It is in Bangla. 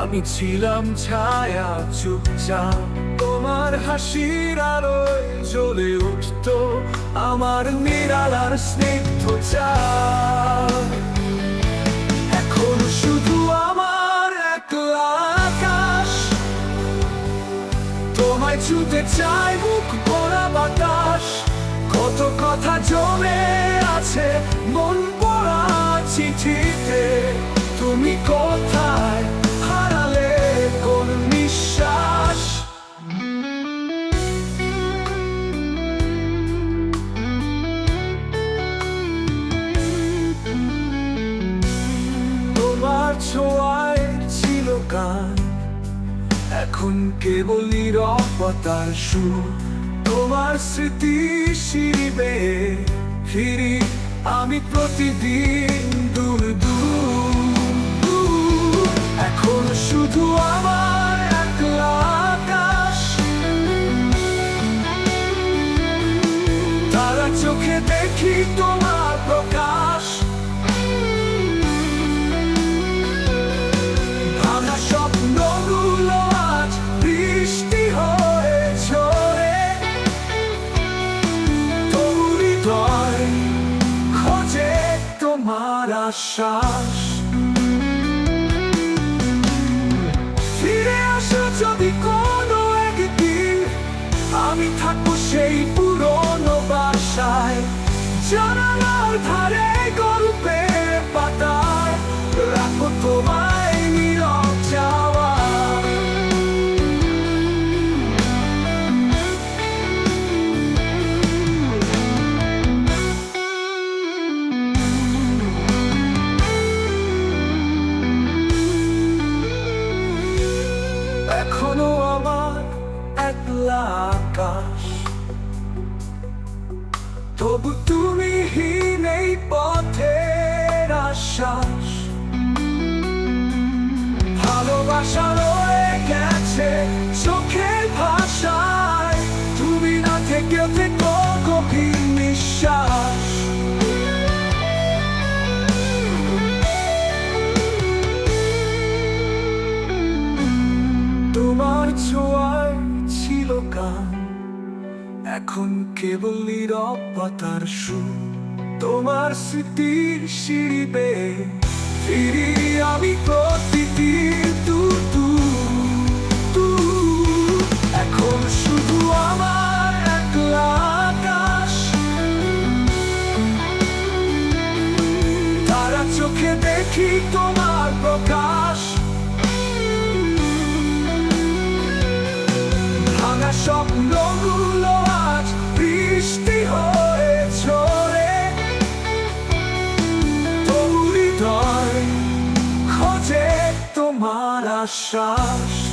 আমি ছিলাম ছায়া চুপচাপ। তোমার হাসির আলোয় জ্বলে উঠত আমার নিরালার স্নিগ্ধ চাপ এখন শুধু আমার একলা আকাশ। তোমায় ছুতে চাই বুক ছোঁয়ায় ছিল গান। এখন কেবল সুর। তোমার স্মৃতি শিরিবে ফিরি আমি প্রতিদিন দূর। এখন শুধু আমার একলা আকাশ। তারা চোখে দেখি তোমার হৃদয় খোঁজে তোমার আশ্বাস। ফিরে আসো যদি কোনো একদিন, আমি থাকব সেই পুরনো বাসায়। জানালার ধারে আকাশ। তবু তুমি হীন পথের আশ্বাস। ভালোবাসা রয়ে গেছে চোখের ভাষায়। তুমি না থেকে থেকো গভীর নিঃশ্বাস। তোমার ছোঁয়ায় ছিল গান এখন কেবল নীরবতার সুর। তোমার স্মৃতির সিঁড়িবে ফিরি আমি প্রতিদিন দূর দূর দূর এখন শুধু আমার একলা আকাশ। তারা চোখে দেখি তোমার প্রকাশ। স্বপ্নগুলো আজ বৃষ্টি হয়ে ঝরে। হৃদয় খোঁজে তোমার আশ্বাস।